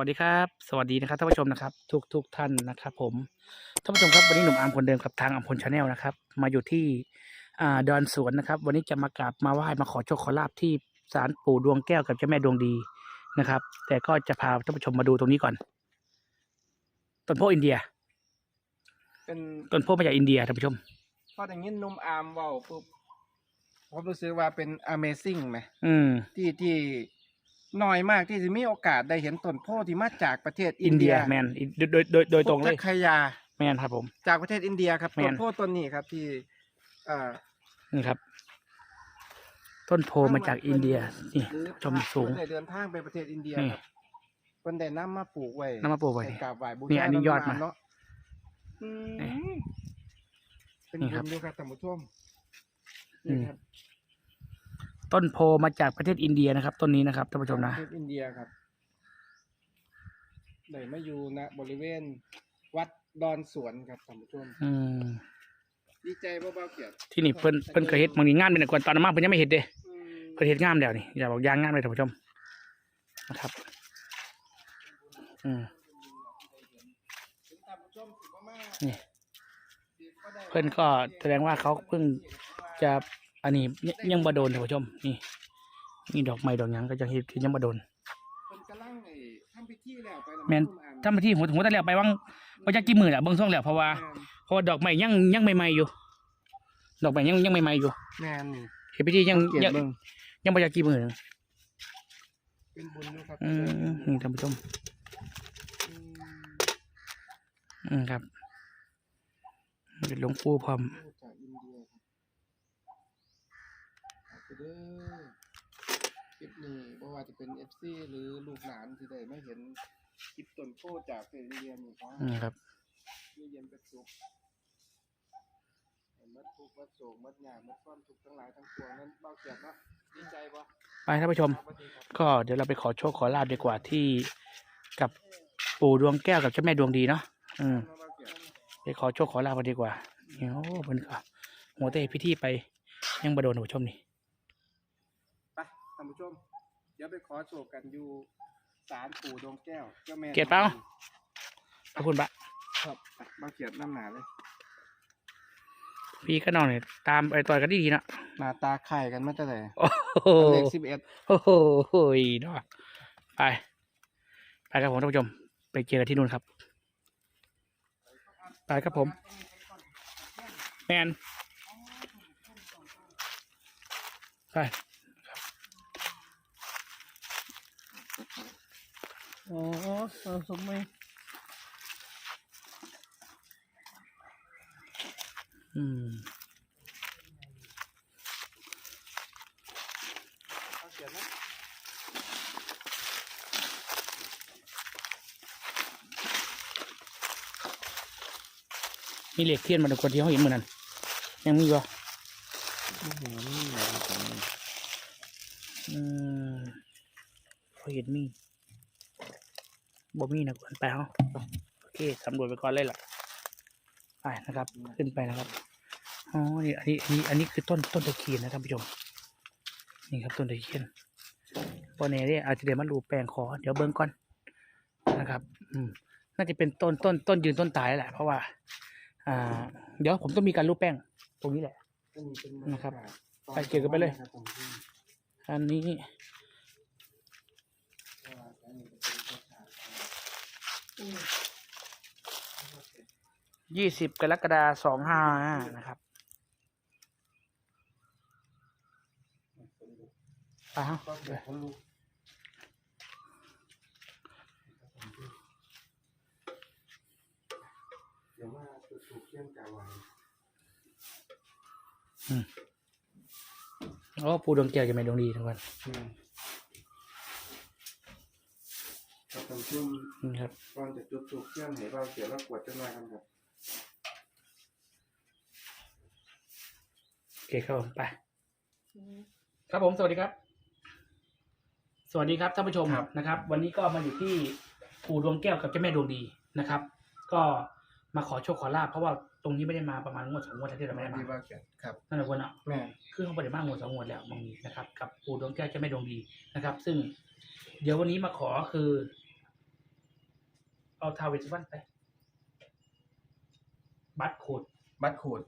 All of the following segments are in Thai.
สวัสดีครับ สวัสดีนะครับท่านผู้ชมนะครับ ทุกทุกท่านนะครับ ผมท่านผู้ชมครับวันนี้หนุ่มอาร์มคนเดิมกับทางอัมพลชาแนลนะครับ มาอยู่ที่อ่าดอนสวนนะครับ วันนี้จะมากราบมาไหว้มาขอโชคขอลาบที่ศาลปู่ดวงแก้วกับเจ้าแม่ดวงดีนะครับ แต่ก็จะพาท่านผู้ชมมาดูตรงนี้ก่อนต้นโพอินเดียเป็นต้นโพมาจากอินเดียท่านผู้ชมพออย่างนี้นุ่มอาร์มเว่าปุ๊บผมรู้สึกว่าเป็น Amazing ไหมอืมที่ที่ น้อยมากที่จะมีโอกาสได้เห็นต้นโพธิ์ที่มาจากประเทศอิอินนเดีเดียยแมนโดยโดยโดยโดยตรงเลยพุทธคยา แมนครับผม จากประเทศอินเดียครับแม่ต้น นโพธิ์ต้นนี้ครับที่เอ่อ นี่ครับ ต้นโพมาจากอินเดียนี่ หรือชมสูง เพิ่นได้เดินทางไปประเทศอินเดียนี่ครับเพิ่นได้นำมาปลูกไว้นำมาปลูกไว้ให้กราบไหว้บูนี่ชาอันนี้ยอดมา เนาะอืมนี่เป็นนี่ครับุบญด้วยครับท่านผู้ชมอืนี่มครับ ต้นโพมาจากประเทศอินเดียนะครับ ต้นนี้นะครับท่านผู้ชมนะประเทศอินเดียครับได้มาอยู่ณบริเวณ วัดดอนสวนครับท่านผู้ชมอืมดีใจบ่เบาเกียรติที่นี่เพิ่นเพิ่นเคยเฮ็ดบางทีงานเป็นแต่ก่อนตอนนั้นมาเพิ่นยังไม่เฮ็ดเด้อืมเพิ่นเฮ็ดงานแล้วนี่อย่าบอกยางงานเลยท่านผู้ชมนะครับ อืม ถึงท่านผู้ชมสิบ่มานี่สิบ่ได้เพิ่นก็แสดงว่าเขาเพิ่ง จะ อันนี้ยังยังบ่โดนท่านผู้ชม นี่นี่ดอกไม้ดอกหยังก็ยังเฮ็ดคือยังบ่โดนเพิ่นกำลังไอ้ทำพิธีแล้วไปล้วแม่นคุณอ่ทำไปที่หัวหัวตะแล้วไปวังว่าจักกี่มื้อล่ะเบิ่งซ่องแล้วเพราะว่าแม่นเพราะว่าดอกไม้ยังยังใหม่ๆอยู่ ดอกไม้ยังยังใหม่ๆอยู่แม่นนี่เฮ็ดพิธียังเกียรยัติงเบิ่งยังบ่จักกี่มื้อเป็นบุญอยู่ครับอืมนี่ท่านผู้ชม อืมอืมครับเป็นหลวงปู่พร้อมจากอินเดียครับ เอาไปเด้อคลิปนี้บ่ว่าจะเป็น FC หรือลูกหลานที่ได้มาเห็นคลิปต้นโพธิ์จากประเทศอินเดียนี่ขออืมครับมีเย็นเป็นสุขให้มัดทุกข์มัดโศกมัดหยามัดความทุกข์ทั้งหลายทั้งปวงนั้นเบาเกียรติเนาะดีใจบ่ไปท่านผู้ชมสวัสดีครับ ก็เดี๋ยวเราไปขอโชคขอลาบดีกว่าที่กับปู่ดวงแก้วกับเจ้าแม่ดวงดีเนาะอืมเบาเกียรติไปขอโชคขอลาบกันดีกว่าเนี่ยโอ้เพิ่นก็หัวเตะพิธีไปยังบ่โดนท่านผู้ชมนี่ไป ท่านผู้ชม เดี๋ยวไปขอโชคกันอยู่ศาลปู่ดวงแก้วเจ้าแม่เกียรติเปล่า ขอบคุณบะครับไปเบาเกียรติน้ำหนาเลย พี่ก็น้องเนี่ยตามไปต่อยกันดีๆเนาะหน้าตาไข่กันมาแต่ไหนโอ้โหเลขสิบเอ็ดโอ้โหเนาะไป ไปครับผมท่านผู้ชม ไปเจอกันที่นู่นครับ ไปครับผม แมนไป โอ๋อสมไหมอืมเบาเกียรตินะมีเหล็กเทียนมาทุกคนที่เขาเห็นเหมือนนั้นยังมีวะโอ้โหนี่แหรอืม เขาเห็นมีบ่มีนะคนไปเขาโอเคสำรวจไปก่อนเลยล่ะไปนะครับ ขึ้นไปนะครับอ๋อนี่อันนี้อันนี้อันนี้คือต้นต้นตะเคียนนะท่านผู้ชมนี่ครับต้นตะเคียนบนเน่เนี่ยอาจจะเดี๋ยวมารูปแปลงขอเดี๋ยวเบิ้งก่อนนะครับ อืมน่าจะเป็นต้นต้นต้นยืนต้นตายแหละ เพราะว่า อ่า เดี๋ยวผมต้องมีการรูปแป้ง ตรงนี้แหละก็มีเป็นนะครับตอไปเกี่ยวกันไปเลยครับผมอันนี้อันนี้เป็นภาษาไท ยยี่สิบกรกฎาสองห้านะครับไปฮะก็เดี๋ยวคนรู้เดี๋ยวว่าจะถูกเชื่อมกลางวันโอ้ปูดวงแก้วจะไม่ดวงดีทั้งวัน อืม ครับท่านผู้ชมนี่ครับก่อนจะจุดถูกเชื่อมให้เราเสียเรากวดจังหน่อยกันครับโอเคครับผมไป ครับผมสวัสดีครับ สวัสดีครับท่านผู้ชมนะครับ วันนี้ก็มาอยู่ที่ปู่ดวงแก้วกับเจ้าแม่ดวงดีนะครับ ก็มาขอโชคขอลาบเพราะว่าตรงนี้ไม่ได้มาประมาณงวดสองงวดแล้วที่เราไม่ได้ดีมา ว่าเขียนครับ นั่นแหละคนอะ แม่คือเขาบริมากงวดสองงวดแล้วมองนี้นะครับ กับปู่ดวงแก้วเจ้าแม่ดวงดีนะครับ ซึ่งเดี๋ยววันนี้มาขอคือ เอาทาวเวสวันไป บัตรโคดบัตรขูด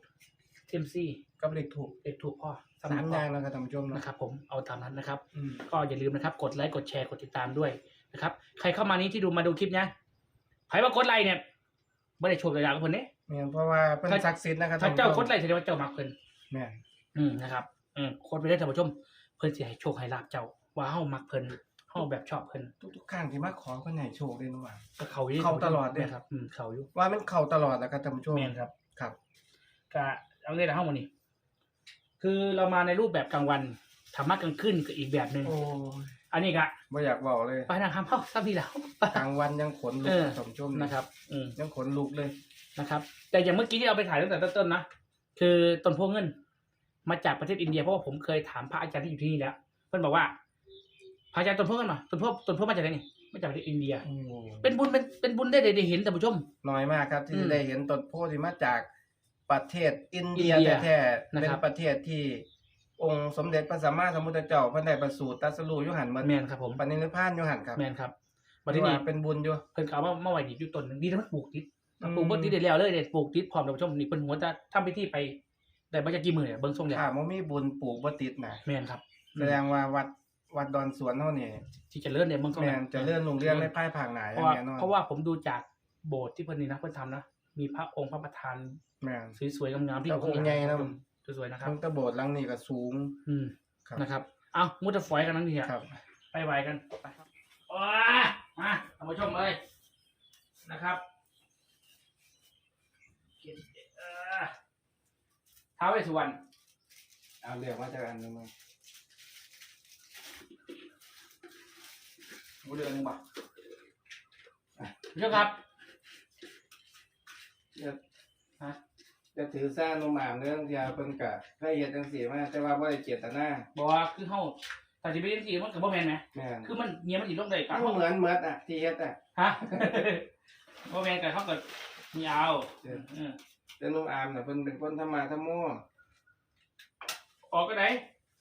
เอ็มซีกับเลขถูกเด็กถูกพ่อสามอย่างแล้วครับท่านผู้ชมเนาะนะครับ ผมเอาตามนั้นนะครับ อืมก็อย่าลืมนะครับ กดไลค์กดแชร์กดติดตามด้วยนะครับ ใครเข้ามานี้ที่ดูมาดูคลิปเนี้ยใครว่ากดไลค์เนี่ยไม่ได้โชคเลยอย่างคนนี้แม่นเพราะว่าเป็นถ้าศักดิ์สิทธิ์นะครับถ้าท่านเจ้าผู้ชกมดไลค์แสดงว่าเจ้ามักเพิ่นแม่นอืมนะครับอืมกดไปได้ท่านผู้ชม เพิ่นสิให้โชคให้ลาบเจ้าว่าเฮามักเพิ่น เฮาแบบชอบเพิ่นทุกๆครั้งที่มาขอเพิ่นให้โชคเลยนะว่า ก็เขาอยู่เข้าตลอดเด้นะครับ อืมเขาอยู่ว่ามันเข้าตลอดแล้วครับท่านผู้ชมแม่นครับ ครับก็เอาเลยนะเฮามื้อนี้คือเรามาในรูปแบบกลางวันธรรมะกลางคืนก็อีกแบบหนึงโอ้ยอันนี้ก็บ่อยากเว้าเลยไปนะครับเฮาซับดีแล้ว กลางวันยังขนลุเอกอ ท่านผู้ชมนะครับ อืม ยังขนลุกเลย นะครับ แต่อย่างเมื่อกี้ที่เอาไปถ่ายตั้งแต่ต้นๆนะคือต้นโพเงิน มาจากประเทศอินเดียเพราะว่าผมเคยถามพระอาจารย์ที่อยู่ที่นี่แล้วเพื่อนบอกว่า พระอาจารย์ต้นโพเงินมาต้นโพต้นโพมาจากไหนนี่มาจากประเทศอินเดียโอ้เป็นบุญเป็นเป็นบุญได้ได้เห็นท่านผู้ชม น้อยมากครับที่อืมจะได้เห็นต้นโพธิ์ที่มาจากประเทศอินเดียอินเดียแท้ๆนะครับเป็นประเทศที่องค์สมเด็จพระสัมมาสัมพุทธเจ้าเพิ่นได้ประสูติตรัสรู้อยู่หันเหมือนแมนครับผมปณินิพพานอยู่หันครับแมนครับวัวันที่นี่เป็นบุญอยู่ เพิ่นกล่าวว่าเมื่อไหร่ดีอยู่ต้นหนึงดีทั้งปลูกติดอืมปลูกบนติดได้แล้วเลยเนี่ยปลูกติดพร้อมท่านผู้ชมนี่เพิ่นหัวจะทำพิธีไปแต่บ่จะกี่มื้อเนี่ยเบิ่งทรงเนี่ยถ้าบ่มีบุญปลูกบ่ติดนะแมนครับแสดงว่าวัด วัดดอนสวนเฮานี่ที่เจะเลื่อนเนี่ยเบิ่งทรงแม่เนี่ยนจะเลื่อนลงเรื่องในภายภาคหน้าอเพย่าราะงว่าแน่นอนเพราะว่าผมดูจากโบสถ์ที่เพิ่นนี่นะเพิ่นทำนะมีพระองค์พระประธานแม่นสวยๆงามๆที่แต่องค์ใหญ่นะ สวยๆนะครับ ทั้งตะโบสถ์หลังนี้ก็สูง อืมครับ นะครับเอามุดจะฝอยกันนั่นทีอะครับ ไปไวกันไปโอ้ยมาท่านผู้ชมเลยนะครับเอ่อท้าวเวสสุวรรณเอาเรียกมาจากอันนึงมา มูเดือนหนึ่งบ่ผู้ชมครับจะฮะจะถือสร้างนมอามเรื่องที่เพิ่นก็ให้เฮ็ดจังซี่มาแต่ว่าบ่ได้เจตนาบอกว่าคือเฮาแต่ที่ไปเรียนที่มันกับบ่แม่นไหมแม่นคือมันเงียมันสิลงได้กับมันเฮาเหมือนเหมือนอะที่เฮ็ดอะ ฮะ บ่แม่นกับเฮาก็มีเอาเออ เออแต่นมอามน่ะเพิ่นเป็นคนธรรมะธรรมโมออกก็ได้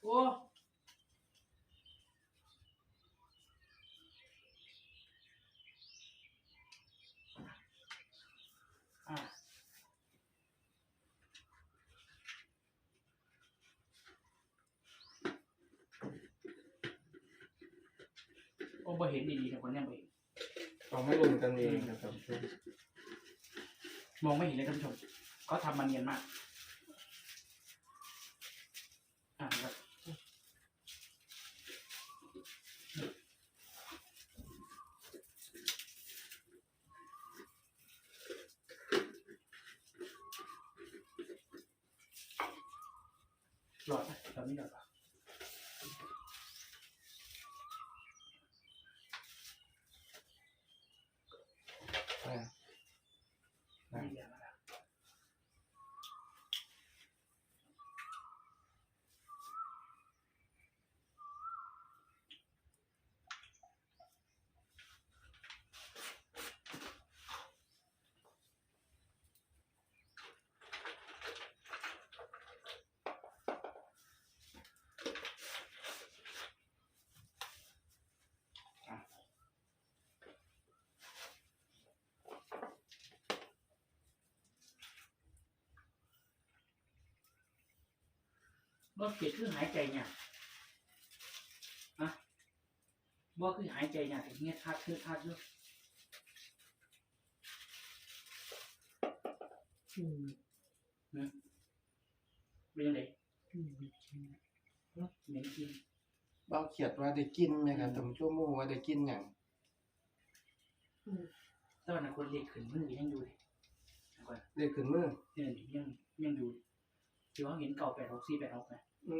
โอ้ โอ้บ่เห็นดีๆนะคนเนี้ยบ่เห็นต้องให้ลุ้นกันเองครับท่านผู้ชมมองไม่เห็นเลยท่านผู้ชมเขาทำมันเนียนมาก อ่าครับหลอดไหมตอนนี้หลอดปะ อ่า ไม่เรียนมาแล้ว บ่เกิดคือหายใจเนี่ยอะบ่คือหายใจเนี่ยถึงเงี้ยทักคือทักอยู่นะเป็นยังไงเหม็นกินเบาเขียดว่าได้กินไหมครับท่านผู้ชมบ่ฮู้ว่าได้กินหยังแต่ว่านักคนเรียกขึ้นมือยังอยู่เลยนักคนได้ขึ้นมือเนี่ยยังยังอยู่ที่ว่าเห็นเก่าแปดหกสี่แปดหกนะ อื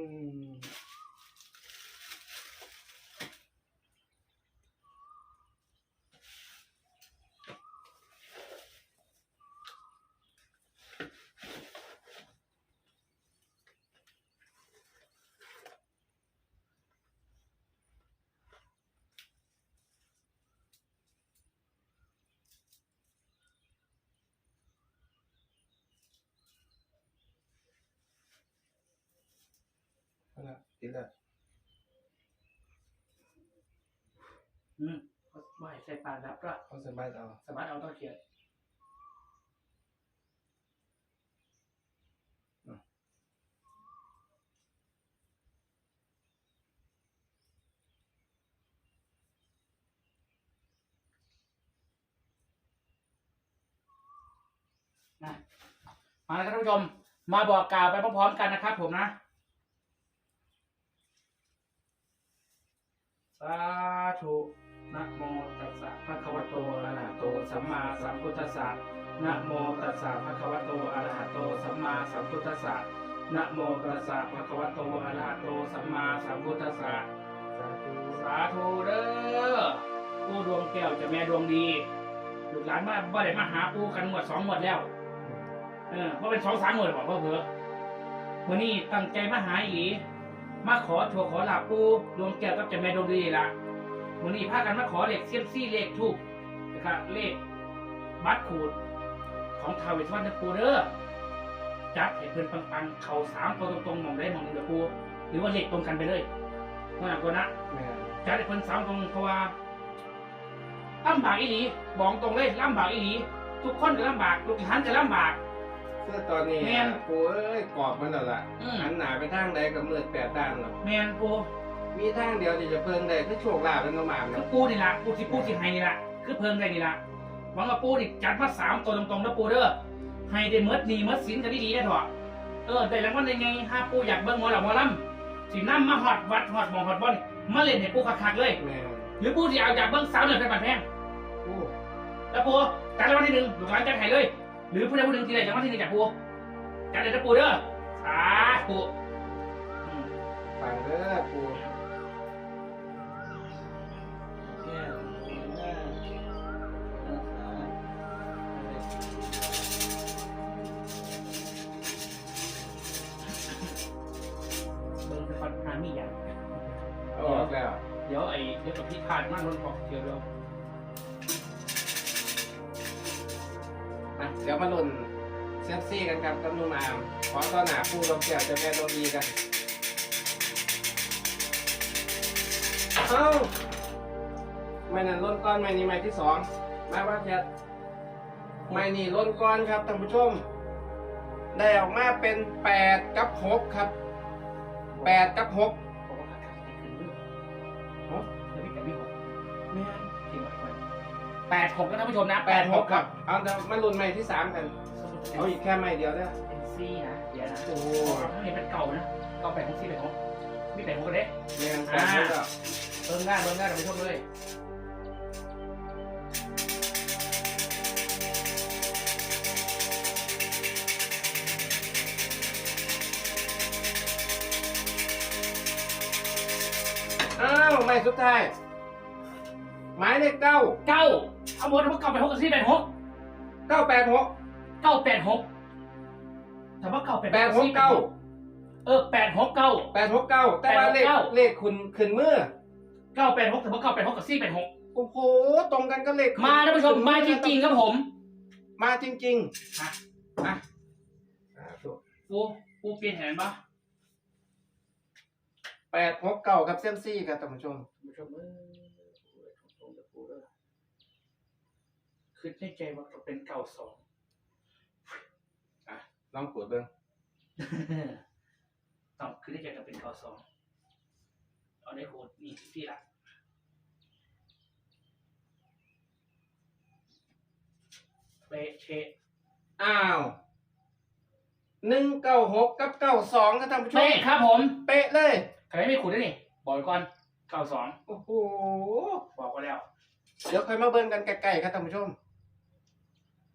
มเอาละติดละอืมไม่ใส่ปานรับก็เอาสบายเอาสามารถเอาต้องเขียนนะมาแล้วครับท่านผู้ชม มาบอกกล่าวไปพร้อมๆกันนะครับผมนะ สาธุนะโมตัสสะภะคะวะโตอะระหะโตสัมมาสัมพุทธัสสะนะโมตัสสะภะคะวะโตอะระหะโตสัมมาสัมพุทธัสสะนะโมตัสสะภะคะวะโตอะระหะโตสัมมาสัมพุทธัสสะสาธุสาธุเด้อผู้ดวงแก้วเจะแม่ดวงดีลูกหลานมาบ่ได้มาหาปู่กันหมดสองหมดแล้ว เออว่าเป็นสองสามหมดบอกว่าเผลอวันนี้ตั้งใจมาหาอีหลี มาขอโชว์ขอหลับปูดวงแก้วกับเจะแม่ดวงดีละวันนี้พากันมาขอเลขเซียมซี่เลขทูบนะครับเลขบัตรขูดของทาวเวสวันนะปูเด้อจัดให้เพื่อนปังๆ เข่าสามตัวตรงๆมองได้มองหนึ่งเด้อปูหรือว่าเลขตรงกันไปเลยว่าหนักกว่านะแม่นจัดให้เพิ่นสามตรงเพราะว่าลำบากอีหลีบอกตรงเลยลำบากอีหลีทุกคนก็ลำบากลูกหลานก็ลำบาก คือตอนนี้แม่นกูเอ้ยกรอบมันแล้วล่ะอืมหันหน้าไปทางใดก็มืดแปดด้านแล้วแมนปูมีทางเดียวที่จะเพิ่งได้คือโชคลาภเป็นน้ำหมากคือเนาะปูนี่ละปูที่ปูที่ให้นี่ละคือเพิ่งได้นี่ละหวังว่าปูนี่จัดมาสามตัวตรงๆแล้วปูเด้อให้ได้เมดหนีเมดสินกันดีๆได้เถอะเออได้รางวัลได้ไงห้าปูอยากเบิ่งหมอหลับหมอลำสิน้ำมาหอดวัดหอดหมองหอดบอลมาเล่นให้ปูคักๆเลย แม่นหรือปูที่เอาอยากเบิ่งสาวเหนือไปบัดแพง โอ้แล้วปูจัดรางวัลที่หนึ่งลูกหลานจัดให้เลย หรือผู้ใดผู้หนึ่งที่ได้ราที่หนึ่งจากปูจัดเลยนะปูเด้อสาธุอืมฟังเด้อปู เซฟซี่กันครับกับนุ่มอามขอต้อนหาผู้รบแก้วเจะแม่ดวงดีกันเอ้าไม่นั่นล้นก้อนไม่นี่ไม่ที่สองมาว่าแคทไม่นี่ล้นก้อนครับท่านผู้ชม ได้ออกมาเป็นแปดกับหกครับแปดกับหกบอกว่าขาดขาดขึ้นเรื่องฮะเดี๋ยวพี่กับพี่หกที่หมายไว้แปดหกนะท่านผู้ชมนะแปดหกครับ เอาเดี๋ยวมาลุ้นไม่ที่สามกัน เอาอีกแค่ไม่เดียวเด้อเป็นซี่นะเดี๋ยวนะโอ้โอ้ถ้าเห็นเป็นเก่านะเก่าแปดหกซี่แปดหกมีแปดหกกันเด้แม่นแปดหกแล้วเบิ่งง่ายเบิ่งง่ายท่านผู้ชมเลยอ้าวไม่สุดท้ายหมายเลขเก้าเก้าเอาหมดเอาเก่าแปดหกกับซี่แปดหกเก้าแปดหก เก้าแปดหกแต่ว่าเก้าแปดแปดหกเก้าเออแปดหกเก้าแปดหกเก้าแต่ว่าเลขแปดหกเก้าเลขคุณขึ้นมือเก้าแปดหกแต่ว่าเก้าแปดหกกับซี่แปดหกโอ้โห ตรงกันก็เลขมาท่านผู้ชมมาจริงๆครับผม มาจริงฮะๆอะปูปูเปลี่ยนแผนปะแปดหกเก้ากับเซยมซี่ครับท่านผู้ชมท่านผู้ชมเออตรงๆกับปูเด้อคือในใจว่าจะเป็นเก้าสองอะ ลองกดเบิ้งต้องคือในใจจะเป็นเก้าสองเอาได้โคตรนี่ที่ละเปะเชะอ้าวหนึ่งเก้าหกกับเก้าสองครับท่านผู้ชมเป๊ะครับผมเป๊ะเลยใครไม่ขุดได้นี่บอกไว้ก่อนเก้าสองโอ้โหบอกไว้แล้ว เดี๋ยวค่อยมาเบิ้งกันใกล้ๆครับท่านผู้ชม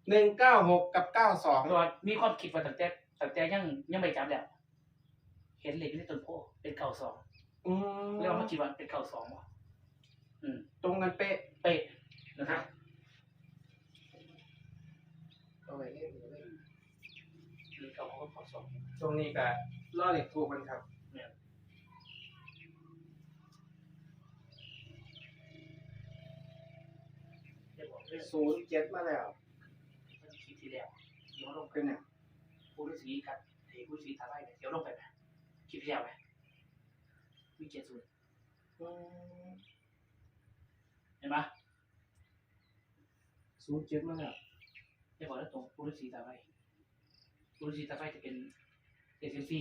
หนึ่งเก้าหกกับเก้าสองตัวมีความคิดว่าตั้งแต่ตั้งแต่ยังยังไม่จับแล้ว เห็นเหล็กอยู่ในต้นโพเป็นเก้าสองอืมเรียกว่าเมื่อกี้วันเป็นเก้าสองวะอืมตรงกันเป๊ะ เป๊ะนะครับเอาไว้เล่นเอาไว้หรือเก้าเขาก็เก้าสองตรงนี้ก็ล่อเหล็กถูกมันครับเนี่ยเดี๋ยวบอกเรื่องศูนย์เจ็ดมาแล้ว คิดที่แล้วเดี๋ยว ลงไปเป็นเนี่ยผู้ฤาษีกับเทผู้ฤาษีทาไร่เนี่ยเดี๋ยวลงไปไหมคิดที่แล้วไหมมีเจ็ดศูนย์อืมเห็นปะศูนย์เจ็ดมาแล้วจะบอกแล้วตรงปูฤาษีตาไฟปูฤาษีตาไฟจะเป็นเอเซนซี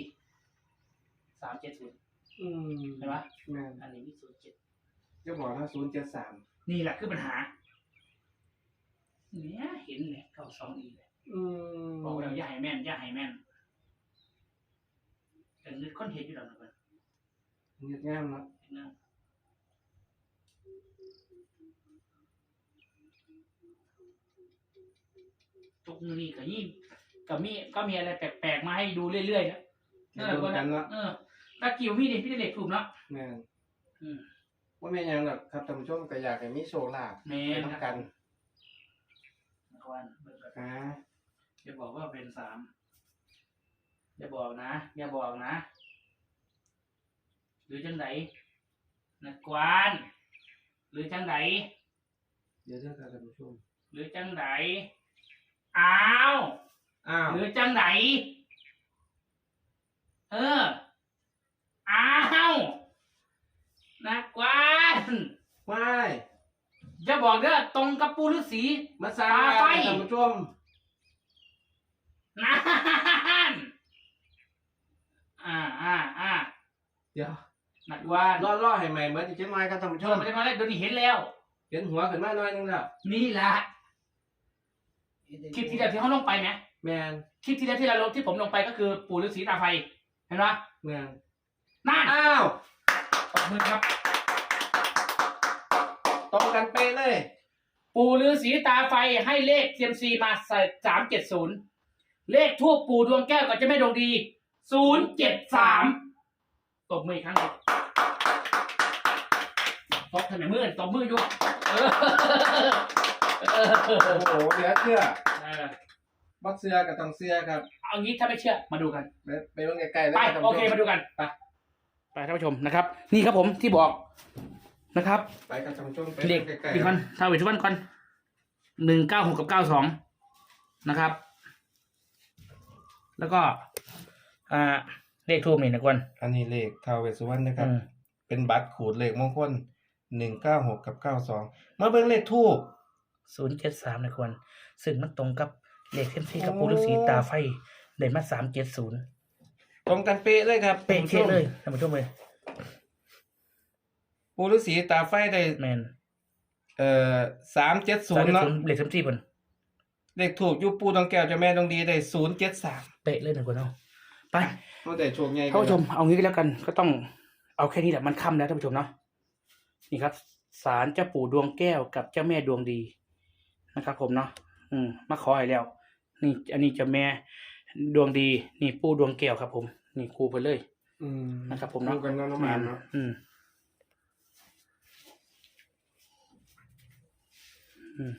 สามเจ็ดศูนย์อืมใช่ไหมแม่นอันนี้มีศูนย์เจ็ดจะบอกว่าศูนย์เจ็ดสามนี่แหละคือปัญหาเนี่ยเห็นเลยเก้าสองอีเลย อืมบอกแล้วอย่าให้แม่นอย่าให้แม่นแต่นึกค้นเห็นอยู่แล้วนะเพื่อนเงียบงามเนาะเห็นนะทุกนี่ก็ยิ่งก็มีก็มีอะไรแปลกๆมาให้ดูเรื่อยๆนะเดี๋ยวดูกันเนาะเออตะกิ้วมีเด็กพี่เด็กถูกเนาะแม่นอืม ว่าแม่นหยังหรอกครับท่านผู้ชมก็อยากให้มีโชว์ลาภแม่น ไปทำกันนักวันเบิกก่อนอ่า อย่าบอกว่าเป็นสามอย่าบอกนะ อย่าบอกนะ หรือจังไหนนักวาน หรือจังไหนเดี๋ยวเด้อครับท่านผู้ชมหรือจังไหนอ้าว อ้าวหรือจังไหนเออ อ้าวนักวานว้ายอย่าบอกเด้อตรงกับปูฤาษีมาสร้างตาไฟ ท่านผู้ชม นั่นอ่าอ่าอ่าเดี๋ยวนักวานล่อล่อให้ใหม่เหมือนที่เจ๊น้อยครับท่านผู้ชช่วยมมาได้มาได้เดี๋ยวนี้เห็นแล้ว เห็นหัวขึ้นมาหน่อยนึงแล้วนี่แหละคลิปที่แล้วที่เขาลงไปไหมแมนคลิปที่แล้วที่เราลงที่ผมลงไปก็คือปู่ฤาษีตาไฟเห็นไหมแมนนั่นอ้าวขอบคุณครับตรงกันเป๊ะเลย ปู่ฤาษีตาไฟให้เลขเซียมซีมาใส่สามเจ็ดศูนย์ เลขทูปปู่ดวงแก้วกับเจ้าแม่ดวงดีศูนย์เจ็ดสามตบมืออีกครั้งหนึ่งตบทำไมมือตบมืออยู่เออเออโอ้โหเหลือเชื่อเออบักเสือกับต้องเสือครับเอางี้ถ้าไม่เชื่อมาดูกัน ไปไปเบิ่งใกล้ๆเลยไปครับท่านโอผู้เคชมมาดูกันไปไปท่านผู้ชมนะครับ นี่ครับผมที่บอกนะครับ ไปกับท่านผู้ชมไปเลขใกล้อีกคนทาวิทวันก่อนหนึ่งเก้าหกกับเก้าสองนะครับ แล้วก็ อ่า เลขทูบนี่นะกวนๆอันนี้เลขท้าวเวสสุวรรณนะครับ อืมเป็นบัตรขูดเลขมงคลหนึ่งเก้าหกกับเก้าสองมาเบิ่งเลขทูบ ศูนย์เจ็ดสามนะกวนซึ่งมันตรงกับเลขเซมซีกับโอ้ปูฤาษีตาไฟได้มาสามเจ็ดศูนย์ตรงกันเป๊ะเลยครับเป๊ะท่านผู้ชเช่มเลยท่านผู้ชมเลยปูฤาษีตาไฟได้ แมนเอ่อสามเจ็ดศูนย์370เนาะเลขเซมซีเพิ่นเลขถูกอยูปูดองแก้วเจ้าแม่ดวงดีได้ศูนย์เจ็ดสาม เป๊ะเลยนะกวนเนาะไปเขาแต่โชคใหญ่ท่านผู้ชมเอางี้ก็แล้วกันก็ต้องเอาแค่นี้แหละมันค่ำแล้วท่านผู้ชมเนาะนี่ครับศาลเจ้าปู่ดวงแก้วกับเจ้าแม่ดวงดีนะครับผมเนาะอืมมาขอให้แล้ว นี่ อันนี้เจ้าแม่ดวงดี นี่ปู่ดวงแก้วครับ ผม นี่ครูไปเลยอืมนะครับ ผมดูเนาะกันเนาะน้องหมานเนาะอืมอืม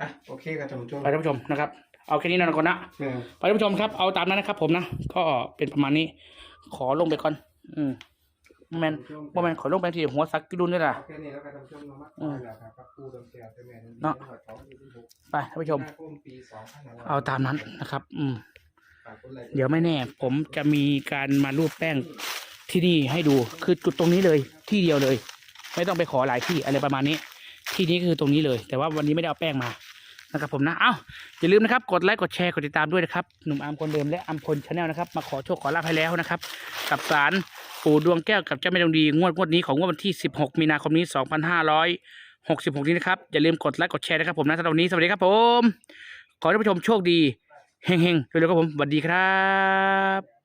อะโอเคครับท่านผู้ชมไปท่านผู้ชมนะครับ เอาแค่นี้นะก่อนนะแม่นไปท่านผู้ชมครับ เอาตามนั้นนะครับ ผมนะ ก็เป็นประมาณนี้ ขอลงไปก่อน อืมแมนบ่แมนขอลงไปที่หัวซักกิรุนนี่แหละโอเคนี่แล้วกันท่านผู้ชมเนาะมาอืมแล้วครับพระปูดองแก้วเจ้าแม่ดวงดีเนาะจังหวัดเขาที่สิบหกไปท่านผู้ชมมีนาคมปีสองพันห้าร้ยเอาตามนั้นนะครับ อืม ฝากกดไลค์เดี๋ยวไม่แน่ ผมจะมีการมารูปแป้งที่นี่ให้ดูคือจุดตรงนี้เลยที่เดียวเลย ไม่ต้องไปขอหลายที่อะไรประมาณนี้ ที่นี้คือตรงนี้เลย แต่ว่าวันนี้ไม่ได้เอาแป้งมา นะครับผมนะ เอ้าอย่าลืมนะครับ กดไลค์ กดแชร์ กดติดตามด้วยนะครับ หนุ่มอามคนเดิมและอัมพลชาแนลนะครับ มาขอโชคขอลาภให้แล้วนะครับ กับสารปู่ดวงแก้วกับเจ้าแม่ดวงดี งวดงวดนี้ของงวดวันที่ 16 มีนาคมนี้ 2566 นี้นะครับ อย่าลืมกดไลค์ กดแชร์นะครับผมนะสำหรับวันนี้ สวัสดีครับผม ขอให้ท่านผู้ชมโชคดี เฮงๆเร็วๆครับผมสวัสดีครับ